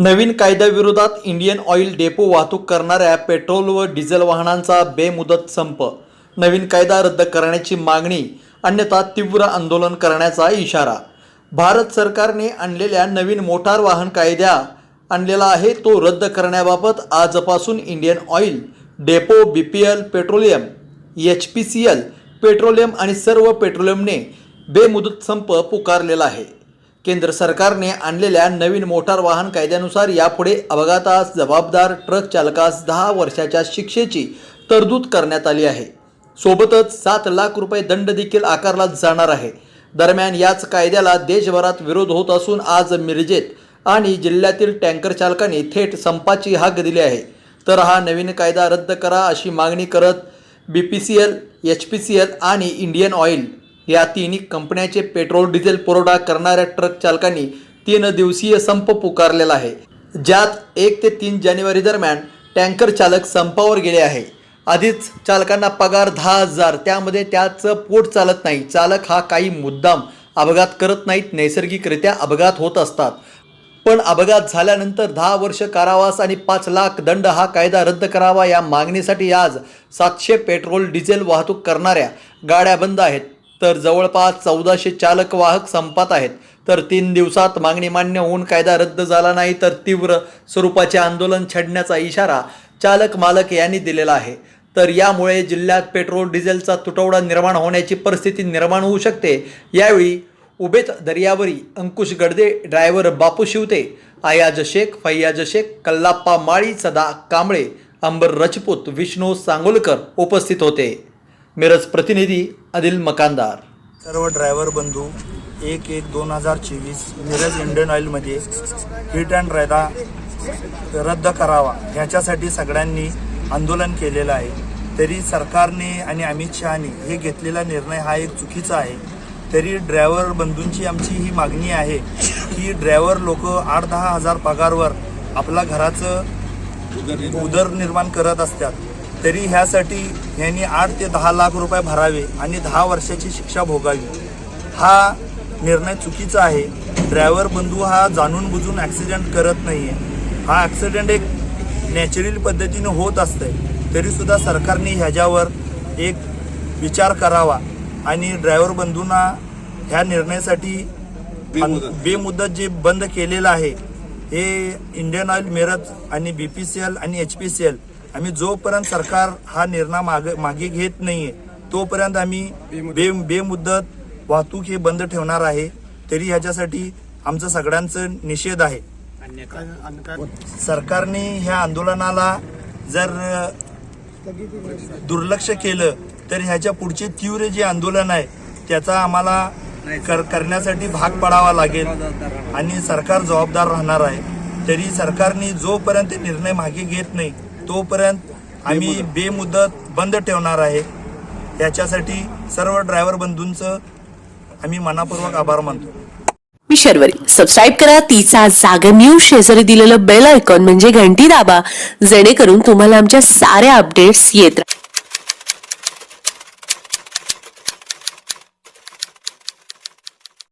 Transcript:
नवीन कायद्याविरोधात Indian oil depot वाहतूक करणाऱ्या पेट्रोल व डिझेल वाहनांचा बेमुदत संप. नवीन कायदा रद्द करण्याची मागणी अन्यथा तीव्र आंदोलन करण्याचा इशारा. भारत सरकारने आणलेल्या नवीन मोटार वाहन कायद्या आणलेला आहे तो रद्द करण्याबाबत आजपासून Indian Oil depot B P L petroleum H P C L petroleum आणि सर्व पेट्रोलियमने बेमुदत संप पुकारलेला आहे. केंद्र सरकारने आणलेल्या नवीन मोटार वाहन कायद्यानुसार यापुढे अपघातास जबाबदार ट्रक चालकास दहा वर्षाच्या शिक्षेची तरतूद करण्यात आली आहे. सोबतच सात लाख रुपये दंड देखील आकारला जाणार आहे. दरम्यान याच कायद्याला देशभरात विरोध होत असून आज मिरजेत आणि जिल्ह्यातील टँकर चालकांनी थेट संपाची हाक दिली आहे. तर हा नवीन कायदा रद्द करा अशी मागणी करत B P C L H P C L आणि इंडियन ऑइल या तिन्ही कंपन्याचे पेट्रोल डिझेल पुरवठा करणाऱ्या ट्रक चालकांनी तीन दिवसीय संप पुकारलेला आहे ज्यात एक ते तीन जानेवारी दरम्यान टँकर चालक संपावर गेले आहे. आधीच चालकांना पगार दहा हजार त्यामध्ये त्याचं पोट चालत नाही. चालक हा काही मुद्दाम अपघात करत नाहीत नैसर्गिकरित्या अपघात होत असतात. पण अपघात झाल्यानंतर दहा वर्ष कारावास आणि पाच लाख दंड हा कायदा रद्द करावा या मागणीसाठी आज सातशे पेट्रोल डिझेल वाहतूक करणाऱ्या गाड्या बंद आहेत. तर जवळपास चौदाशे चालक वाहक संपात आहेत. तर तीन दिवसात मागणी मान्य होऊन कायदा रद्द झाला नाही तर तीव्र स्वरूपाचे आंदोलन छेडण्याचा इशारा चालक मालक यांनी दिलेला आहे. तर यामुळे जिल्ह्यात पेट्रोल डिझेलचा तुटवडा निर्माण होण्याची परिस्थिती निर्माण होऊ शकते. यावेळी उबेत दर्यावरी अंकुश गडदे ड्रायव्हर बापू शिवते आयाज शेख फैयाज शेख कल्लाप्पा माळी सदा कांबळे अंबर रजपूत विष्णू सांगोलकर उपस्थित होते. मिरज प्रतिनिधी आदिल मकानदार. सर्व ड्रायव्हर बंधू एक एक दोन हजार चोवीस मिरज इंडियन ऑइलमध्ये हिट अँड रायदा रद्द करावा ह्याच्यासाठी सगळ्यांनी आंदोलन केलेलं आहे. तरी सरकारने आणि अमित शहाने हे घेतलेला निर्णय हा एक चुकीचा आहे. तरी ड्रायव्हर बंधूंची आमची ही मागणी आहे की ड्रायव्हर लोक आठ दहा हजार पगारवर आपल्या घराचं उदरनिर्माण करत असतात. तरी ह्यासाठी ह्यांनी आठ ते दहा लाख रुपये भरावे आणि दहा वर्षाची शिक्षा भोगावी. हा निर्णय चुकीचा आहे. ड्रायव्हर बंधू हा जाणून बुजून ॲक्सिडेंट करत नाही आहे हा ॲक्सिडेंट एक नॅचरल पद्धतीने होत असतंय. तरीसुद्धा सरकारने ह्याच्यावर एक विचार करावा आणि ड्रायव्हर बंधूंना ह्या निर्णयासाठी बेमुदत. जे बंद केलेलं आहे हे इंडियन ऑइल मिरज आणि बी पी सी एल आणि एच पी सी एल आम्ही जोपर्यंत सरकार हा निर्णय मागे मागे घेत नाहीये तोपर्यंत आम्ही बे बेमुदत वाहतूक हे बंद ठेवणार आहे तरी ह्याच्यासाठी आमचं सगळ्यांचं निषेध आहे. सरकारने ह्या आंदोलनाला जर दुर्लक्ष केलं तर ह्याच्या पुढचे तीव्र जे आंदोलन आहे त्याचा आम्हाला कर करण्यासाठी भाग पडावा लागेल. आणि सरकार जबाबदार राहणार आहे. तरी सरकारने जोपर्यंत निर्णय मागे घेत नाही तोपर्यंत आम्ही बेमुदत. बंद ठेवणार आहे. याच्यासाठी सर्व ड्रायव्हर बंधूंचं आम्ही मनापूर्वक आभार मानतो. मी शर्वरी. सबस्क्राईब करा. तिचा जागर न्यूज शेजारी दिलेलं बेल आयकॉन म्हणजे घंटी दाबा. जेणेकरून तुम्हाला आमच्या साऱ्या अपडेट्स येत